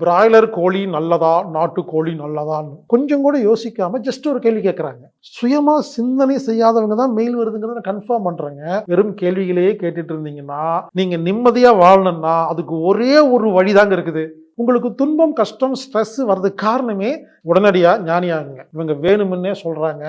Broiler கோழி நல்லதா? நாட்டு கோழி நல்லதான்னு. கொஞ்சம் கூட யோசிக்காம ஜஸ்ட் ஒரு கேள்வி கேட்குறாங்க சுயமா சிந்தனை செய்யாதவங்க தான் மெயில் வருதுங்கிறத கன்ஃபார்ம் பண்ணுறாங்க வெறும் கேள்விகளையே கேட்டுட்டு இருந்தீங்கன்னா நீங்க நிம்மதியா வாழணும்னா அதுக்கு ஒரே ஒரு வழிதாங்க இருக்குது. உங்களுக்கு துன்பம் கஷ்டம் ஸ்ட்ரெஸ் வர்றதுக்கு காரணமே உடனடியாக ஞானியாகுங்க. இவங்க வேணுமுன்னே சொல்கிறாங்க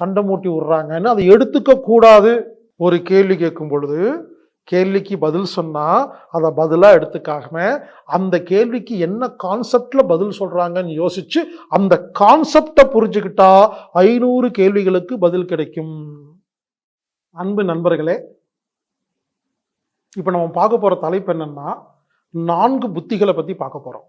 சண்டை மூட்டி விடுறாங்கன்னு அதை எடுத்துக்க கூடாது ஒரு கேள்வி கேட்கும் பொழுது கேள்விக்கு பதில் சொன்னால் அதை பதிலாக எடுத்துக்காம அந்த கேள்விக்கு என்ன கான்செப்டில் பதில் சொல்கிறாங்கன்னு யோசிச்சு அந்த கான்செப்டை புரிஞ்சுக்கிட்டா ஐநூறு கேள்விகளுக்கு பதில் கிடைக்கும். அன்பு நண்பர்களே இப்போ நம்ம பார்க்க போகிற தலைப்பு என்னன்னா நான்கு புத்திகளை பற்றி பார்க்க போகிறோம்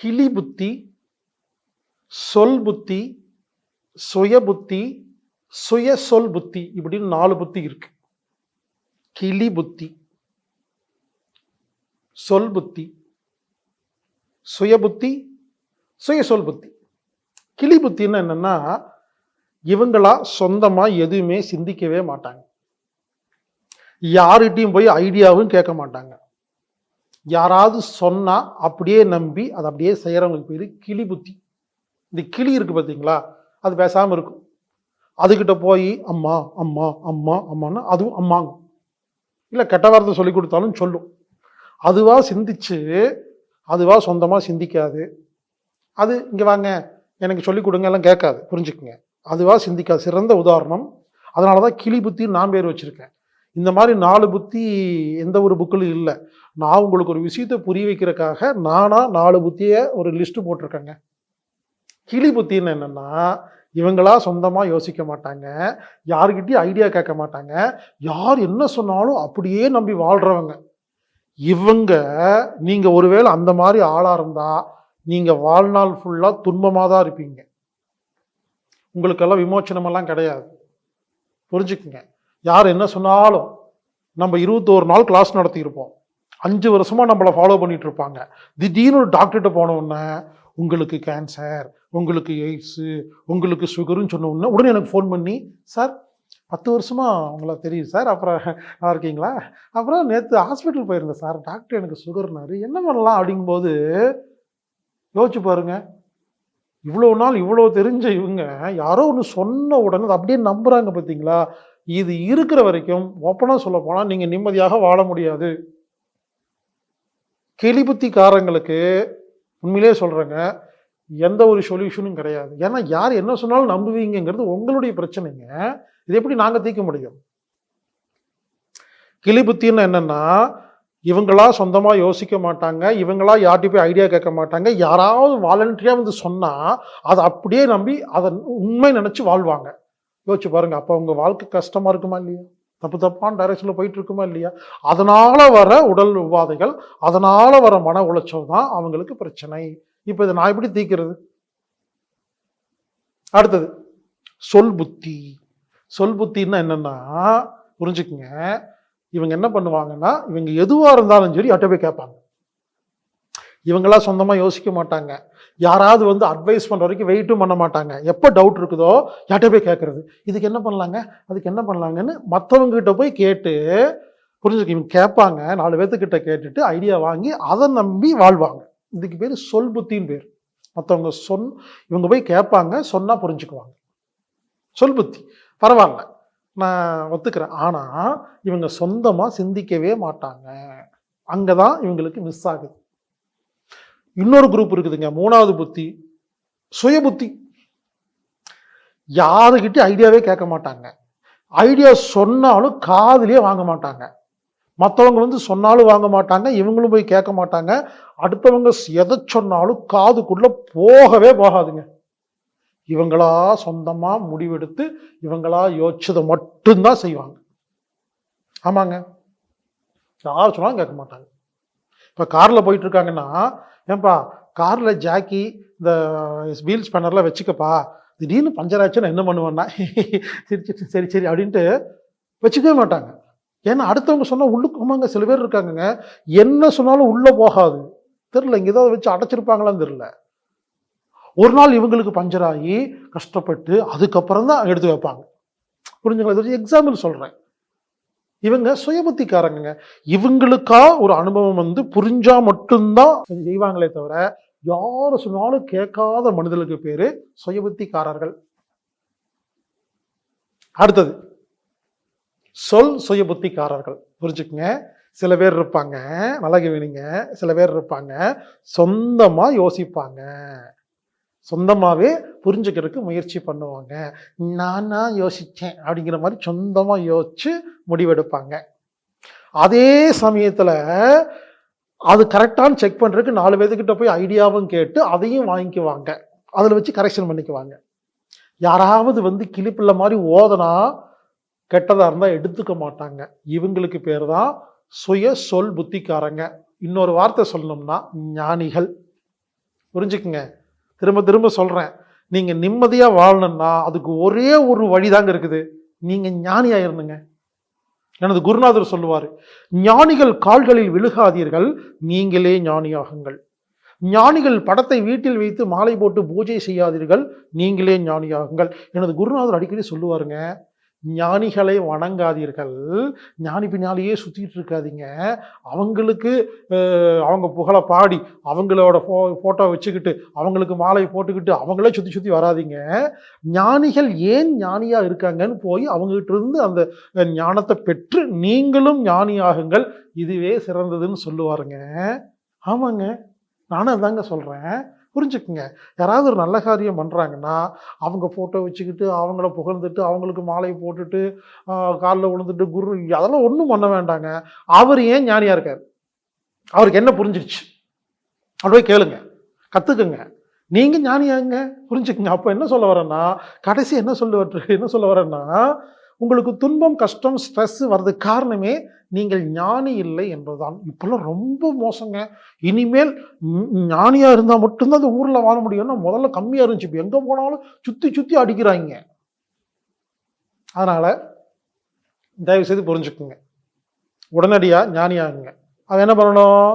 கிளி புத்தி சொல் புத்தி சுய புத்தி சுய சொல் புத்தி இப்படின்னு நாலு புத்தி இருக்குது கிளி புத்தி சொல் புத்தி சுய புத்தி சுய சொல் புத்தி கிளி புத்தின்னா என்னன்னா இவங்களா சொந்தமாக எதுவுமே சிந்திக்கவே மாட்டாங்க. யார்கிட்டயும் போய் ஐடியாவும் கேட்க மாட்டாங்க. யாராவது சொன்னால் அப்படியே நம்பி அதை அப்படியே செய்கிறவங்களுக்கு பேர் கிளி புத்தி இந்த கிளி இருக்கு பார்த்தீங்களா அது பேசாமல் இருக்கும். அதுக்கிட்ட போய் அம்மா அம்மா அம்மா அம்மான்னு அதுவும் அம்மாங்கும் இல்லை கெட்ட வார்த்தை சொல்லி கொடுத்தாலும் சொல்லும். அதுவாக சிந்திச்சு அதுவாக சொந்தமாக சிந்திக்காது. அது இங்கே வாங்க எனக்கு சொல்லி கொடுங்க எல்லாம் கேட்காது புரிஞ்சுக்குங்க. அதுவாக சிந்திக்காது. சிறந்த உதாரணம். அதனால தான் கிளி புத்தி நான் பேர் வச்சுருக்கேன். இந்த மாதிரி நாலு புத்தி எந்த ஒரு புக்கிலும் இல்லை. நான் உங்களுக்கு ஒரு விஷயத்தை புரிய வைக்கிறதுக்காக நானாக நாலு புத்தியை ஒரு லிஸ்ட்டு போட்டிருக்கேங்க. கிளி புத்தின்னு என்னென்னா இவங்களா சொந்தமாக யோசிக்க மாட்டாங்க. யார்கிட்டயும் ஐடியா கேட்க மாட்டாங்க. யார் என்ன சொன்னாலும் அப்படியே நம்பி வாழ்கிறவங்க இவங்க நீங்கள் ஒருவேளை அந்த மாதிரி ஆளாக இருந்தால் நீங்கள் வாழ்நாள் ஃபுல்லாக துன்பமாக தான் இருப்பீங்க. உங்களுக்கெல்லாம் விமோச்சனமெல்லாம் கிடையாது. புரிஞ்சுக்குங்க. யார் என்ன சொன்னாலும் நம்ம இருபத்தோரு நாள் கிளாஸ் நடத்தியிருப்போம். அஞ்சு வருஷமாக நம்மளை ஃபாலோ பண்ணிகிட்ருப்பாங்க இருப்பாங்க. திடீர்னு ஒரு டாக்டர்கிட்ட போன உங்களுக்கு கேன்சர் உங்களுக்கு எய்ட்ஸு உங்களுக்கு சுகருன்னு சொன்ன உடனே உடனே எனக்கு ஃபோன் பண்ணி சார் பத்து வருஷமாக உங்களை தெரியும் சார். அப்புறம் நல்லா இருக்கீங்களா? அப்புறம் நேற்று ஹாஸ்பிட்டல் போயிருந்தேன் சார். டாக்டர் எனக்கு சுகர்னாரு என்ன பண்ணலாம்? அப்படிங்கும்போது யோசிச்சு பாருங்க. இவ்வளோ நாள் இவ்வளோ தெரிஞ்ச இவங்க யாரோ ஒன்று சொன்ன உடனே அப்படியே நம்புகிறாங்க பார்த்தீங்களா இது இருக்கிற வரைக்கும் ஓப்பனாக சொல்ல போனால் நீங்கள் நிம்மதியாக வாழ முடியாது. கிளிபுத்திக்காரங்களுக்கு உண்மையிலே சொல்கிறேங்க எந்த ஒரு சொல்யூஷனும் கிடையாது. ஏன்னா யார் என்ன சொன்னாலும் நம்புவீங்கங்கிறது உங்களுடைய பிரச்சனைங்க. இது எப்படி நாங்கள் தீர்க்க முடியும்? கிளிபுத்தின்னு என்னன்னா இவங்களா சொந்தமாக யோசிக்க மாட்டாங்க. இவங்களா யார்கிட்ட போய் ஐடியா கேட்க மாட்டாங்க. யாராவது வாலண்டரியாக வந்து சொன்னால் அதை அப்படியே நம்பி அதை உண்மை நினச்சி வாழ்வாங்க. யோசிச்சு பாருங்க அப்போ உங்கள் வாழ்க்கை கஷ்டமாக இருக்குமா இல்லையா? தப்பு தப்பான டைரக்ஷனில் போயிட்டு இருக்குமா இல்லையா? அதனால வர உடல் உபாதைகள் அதனால வர மன உளைச்சல் தான் அவங்களுக்கு பிரச்சனை. இப்போ இதை நான் எப்படி தீர்க்கிறது அடுத்தது சொல் புத்தி. சொல் புத்தின்னா என்னன்னா புரிஞ்சுக்குங்க. இவங்க என்ன பண்ணுவாங்கன்னா இவங்க எதுவாக இருந்தாலும் சரி அட்ட போய் கேட்பாங்க. இவங்களாம் சொந்தமாக யோசிக்க மாட்டாங்க. யாராவது வந்து அட்வைஸ் பண்ணுற வரைக்கும் வெயிட்டும் பண்ண மாட்டாங்க. எப்போ டவுட் இருக்குதோ யார்கிட்ட போய் கேட்குறது? இதுக்கு என்ன பண்ணலாங்க? அதுக்கு என்ன பண்ணலாங்கன்னு மற்றவங்ககிட்ட போய் கேட்டு புரிஞ்சுக்க இவங்க கேட்பாங்க. நாலு பேர்த்துக்கிட்ட கேட்டுட்டு ஐடியா வாங்கி அதை நம்பி வாழ்வாங்க. இதுக்கு பேர் சொல் புத்தின்னு பேர். மற்றவங்க சொன் இவங்க போய் கேட்பாங்க சொன்னால் புரிஞ்சுக்குவாங்க. சொல் புத்தி. பரவாயில்ல. நான் ஒத்துக்கிறேன். ஆனால் இவங்க சொந்தமாக சிந்திக்கவே மாட்டாங்க. அங்கே தான் இவங்களுக்கு மிஸ் ஆகுது. இன்னொரு குரூப் இருக்குதுங்க. மூணாவது புத்தி சுய புத்தி. யாருக்கிட்டே ஐடியாவே கேட்க மாட்டாங்க. ஐடியா சொன்னாலும் காதுலயே வாங்க மாட்டாங்க. மற்றவங்க வந்து சொன்னாலும் வாங்க மாட்டாங்க இவங்களும் போய் கேட்க மாட்டாங்க. அடுத்தவங்க எதை சொன்னாலும் காதுக்குள்ள போகவே போகாதுங்க. இவங்களா சொந்தமாக முடிவெடுத்து இவங்களா யோசிச்சதை மட்டும்தான் செய்வாங்க. ஆமாங்க. யார் சொன்னாலும் கேட்க மாட்டாங்க. இப்போ காரில் போயிட்டு இருக்காங்கன்னா ஏன்பா காரில் ஜாக்கி இந்த வீல் ஸ்பேனர்லாம் வச்சுக்கப்பா. திடீர்னு பஞ்சர் ஆச்சுன்னா என்ன பண்ணுவேன்னா சரி சரி சரி அப்படின்ட்டு வச்சுக்கவே மாட்டாங்க. ஏன்னா அடுத்தவங்க சொன்னால் உள்ளுக்கு ஆமாங்க சில பேர் இருக்காங்கங்க. என்ன சொன்னாலும் உள்ளே போகாது. தெரில இங்கே ஏதாவது வச்சு அடைச்சிருப்பாங்களான்னு தெரில ஒரு நாள் இவங்களுக்கு பஞ்சர் ஆகி கஷ்டப்பட்டு அதுக்கப்புறம் தான் எடுத்து வைப்பாங்க. புரிஞ்சுங்களா? இது எக்ஸாம்பிள் சொல்கிறேன் இவங்க சுயபுத்திக்காரங்க இவங்களுக்கா ஒரு அனுபவம் வந்து புரிஞ்சா மட்டும்தான் செய்வாங்களே தவிர யார் சொன்னாலும் கேட்காத மனிதர்களுக்கு பேரு சுயபுத்திக்காரர்கள். அடுத்தது சொல் சுயபுத்திக்காரர்கள் புரிஞ்சுக்குங்க? சில பேர் இருப்பாங்க நல்லா கவனிங்க சில பேர் இருப்பாங்க சொந்தமாக யோசிப்பாங்க. சொந்தமாகவே புரிஞ்சுக்கிறதுக்கு முயற்சி பண்ணுவாங்க. நானா யோசித்தேன் அப்படிங்கிற மாதிரி சொந்தமாக யோசித்து முடிவெடுப்பாங்க. அதே சமயத்தில் அது கரெக்டான செக் பண்ணுறதுக்கு நாலு பேர்த்துக்கிட்ட போய் ஐடியாவும் கேட்டு அதையும் வாங்கிக்குவாங்க. அதில் வச்சு கரெக்ஷன் பண்ணிக்குவாங்க. யாராவது வந்து கிளிப்பிள்ள மாதிரி ஓதனா கெட்டதாக இருந்தால் எடுத்துக்க மாட்டாங்க. இவங்களுக்கு பேர் தான் சுய சொல் புத்திக்காரங்க. இன்னொரு வார்த்தை சொல்லணும்னா ஞானிகள். புரிஞ்சுக்குங்க? திரும்ப திரும்ப சொல்கிறேன் நீங்கள் நிம்மதியாக வாழணும்னா அதுக்கு ஒரே ஒரு வழிதாங்க இருக்குது. நீங்கள் ஞானியாக இருந்துங்க. எனது குருநாதர் சொல்லுவார் ஞானிகள் கால்களில் விழுகாதீர்கள் நீங்களே ஞானியாகுங்கள். ஞானிகள் படத்தை வீட்டில் வைத்து மாலை போட்டு பூஜை செய்யாதீர்கள் நீங்களே ஞானியாகுங்கள். எனது குருநாதர் அடிக்கடி சொல்லுவாருங்க ஞானிகளை வணங்காதீர்கள். ஞானி பின்னாலேயே சுற்றிட்டு இருக்காதீங்க. அவங்களுக்கு அவங்க புகழை பாடி அவங்களோட ஃபோ ஃபோட்டோ வச்சுக்கிட்டு அவங்களுக்கு மாலை போட்டுக்கிட்டு அவங்களே சுற்றி சுற்றி வராதீங்க. ஞானிகள் ஏன் ஞானியாக இருக்காங்கன்னு போய் அவங்ககிட்ட இருந்து அந்த ஞானத்தை பெற்று நீங்களும் ஞானியாகுங்கள். இதுவே சிறந்ததுன்னு சொல்லுவாருங்க. ஆமாங்க. நானும் அதாங்க சொல்கிறேன் புரிஞ்சுக்குங்க. யாராவது ஒரு நல்ல காரியம் பண்ணுறாங்கன்னா அவங்க ஃபோட்டோ வச்சுக்கிட்டு அவங்கள புகழ்ந்துட்டு அவங்களுக்கு மாலை போட்டுட்டு காலில் விழுந்துட்டு குரு அதெல்லாம் ஒன்றும் பண்ண வேண்டாங்க. அவர் ஏன் ஞானியாக இருக்கார்? அவருக்கு என்ன புரிஞ்சிருச்சு? அப்படியே கேளுங்க. கற்றுக்குங்க நீங்கள் ஞானியாங்க. புரிஞ்சுக்குங்க. அப்போ என்ன சொல்ல வரேன்னா கடைசி என்ன சொல்ல என்ன சொல்ல வரேன்னா உங்களுக்கு துன்பம் கஷ்டம் ஸ்ட்ரெஸ் வர்றதுக்கு காரணமே நீங்கள் ஞானி இல்லை என்பதுதான். இப்போல்லாம் ரொம்ப மோசங்க. இனிமேல் ஞானியாக இருந்தால் மட்டும்தான் அந்த ஊரில் வாழ முடியும்னா முதல்ல கம்மியாக இருந்துச்சு. இப்போ எங்கே போனாலும் சுற்றி சுற்றி அடிக்கிறாங்க. அதனால் தயவு செய்து புரிஞ்சுக்குங்க. உடனடியாக ஞானியாகுங்க. அவன் என்ன பண்ணணும்?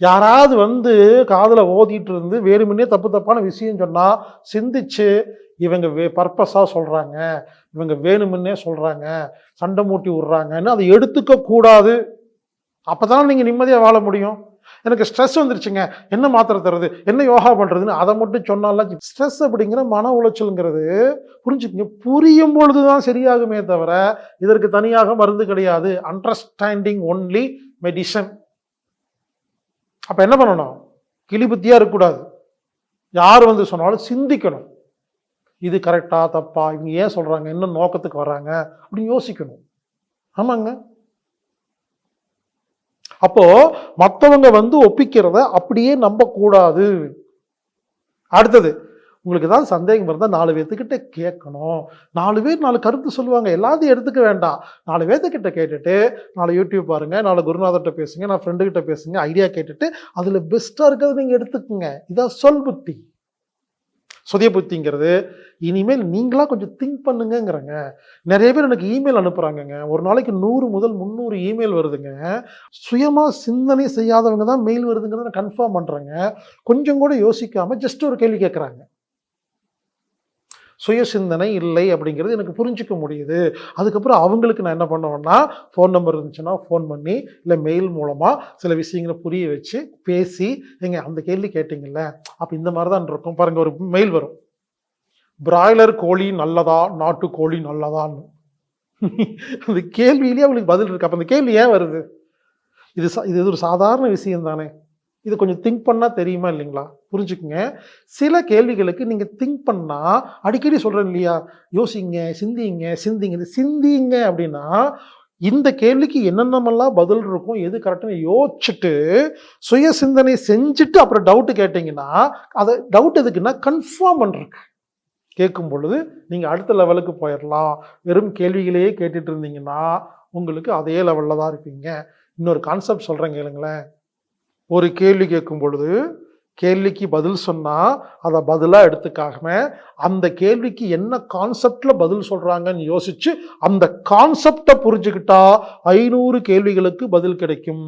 யாராவது வந்து காதில் ஓதிட்டு இருந்து வேறுமுன்னே தப்பு தப்பான விஷயம் சொன்னால் சிந்திச்சு இவங்க வே பர்பஸாக சொல்கிறாங்க இவங்க வேணுமுன்னே சொல்கிறாங்க சண்டை மூட்டி விட்றாங்கன்னு அதை எடுத்துக்க கூடாது. அப்போ தான் நீங்கள் நிம்மதியாக வாழ முடியும். எனக்கு ஸ்ட்ரெஸ் வந்துருச்சுங்க. என்ன மாத்திரை தருது? என்ன யோகா பண்ணுறதுன்னு அதை மட்டும் சொன்னாலாம் ஸ்ட்ரெஸ் அப்படிங்கிற மன உளைச்சலுங்கிறது புரிஞ்சுக்கங்க. புரியும் பொழுது தான் சரியாகுமே தவிர இதற்கு தனியாக மருந்து கிடையாது. அண்டர்ஸ்டாண்டிங் ஒன்லி மெடிசன் அப்போ என்ன பண்ணணும் கிளிபுத்தியாக இருக்கக்கூடாது. யார் வந்து சொன்னாலும் சிந்திக்கணும். இது கரெக்டா தப்பா? இவங்க ஏன் சொல்கிறாங்க என்ன நோக்கத்துக்கு வர்றாங்க? அப்படின்னு யோசிக்கணும். ஆமாங்க. அப்போ மற்றவங்க வந்து ஒப்பிக்கிறத அப்படியே நம்பக்கூடாது. அடுத்தது உங்களுக்கு ஏதாவது சந்தேகம் இருந்தால் நாலு பேர்த்துக்கிட்ட கேட்கணும். நாலு பேர் நாலு கருத்து சொல்லுவாங்க. எல்லாத்தையும் எடுத்துக்க வேண்டாம். நாலு பேர்த்துக்கிட்ட கேட்டுட்டு நாலு யூடியூப் பாருங்கள் நாலு குருநாதர்கிட்ட பேசுங்க நான் ஃப்ரெண்டுக்கிட்ட பேசுங்க ஐடியா கேட்டுட்டு அதில் பெஸ்ட்டாக இருக்கிறத நீங்கள் எடுத்துக்கோங்க. இதான் சொல் புத்தி. சுய புத்திங்கிறது இனிமேல் நீங்களாக கொஞ்சம் திங்க் பண்ணுங்கிறங்க நிறைய பேர் எனக்கு இமெயில் அனுப்புகிறாங்கங்க ஒரு நாளைக்கு நூறு முதல் முந்நூறு இமெயில் வருதுங்க. சுயமாக சிந்தனை செய்யாதவங்க தான் மெயில் வருதுங்கிறத நான் கன்ஃபார்ம் பண்ணுறேங்க கொஞ்சம் கூட யோசிக்காமல் ஜஸ்ட் ஒரு கேள்வி கேட்குறாங்க சுய சிந்தனை இல்லை அப்படிங்கிறது எனக்கு புரிஞ்சுக்க முடியுது. அதுக்கப்புறம் அவங்களுக்கு நான் என்ன பண்ணுவேன்னா ஃபோன் நம்பர் இருந்துச்சுன்னா ஃபோன் பண்ணி இல்லை மெயில் மூலமாக சில விஷயங்களை புரிய வச்சு பேசி நீங்கள் அந்த கேள்வி கேட்டிங்கல்ல அப்போ இந்த மாதிரி தான் இருக்கும். பாருங்கள் ஒரு மெயில் வரும். பிராய்லர் கோழி நல்லதா? நாட்டு கோழி நல்லதான்னு. அந்த கேள்வியிலேயே அவங்களுக்கு பதில் இருக்கு. அப்போ அந்த கேள்வி ஏன் வருது? இது சா- இது ஒரு சாதாரண விஷயம் தானே இது கொஞ்சம் திங்க் பண்ணால் தெரியுமா இல்லைங்களா? புரிஞ்சுக்குங்க. சில கேள்விகளுக்கு நீங்கள் திங்க் பண்ணால் அடிக்கடி சொல்கிறேன் இல்லையா? யோசிங்க சிந்திங்க சிந்திங்க. இது சிந்திங்க அப்படின்னா இந்த கேள்விக்கு என்னென்னமெல்லாம் பதில் இருக்கும் எது கரெக்டுன்னு யோசிச்சுட்டு சுய சிந்தனை செஞ்சுட்டு அப்புறம் டவுட்டு கேட்டிங்கன்னா அதை டவுட் எதுக்குன்னா கன்ஃபார்ம் பண்ணுறதுக்கு கேட்கும் பொழுது நீங்கள் அடுத்த லெவலுக்கு போயிடலாம் வெறும் கேள்விகளையே கேட்டுட்டு இருந்தீங்கன்னா உங்களுக்கு அதே லெவலில் தான் இருப்பீங்க. இன்னொரு கான்செப்ட் சொல்கிறேன் கேளுங்களேன். ஒரு கேள்வி கேட்கும் பொழுது கேள்விக்கு பதில் சொன்னால் அதை பதிலாக எடுத்துக்காம அந்த கேள்விக்கு என்ன கான்செப்டில் பதில் சொல்கிறாங்கன்னு யோசிச்சு அந்த கான்செப்டை புரிஞ்சுக்கிட்டா ஐநூறு கேள்விகளுக்கு பதில் கிடைக்கும்.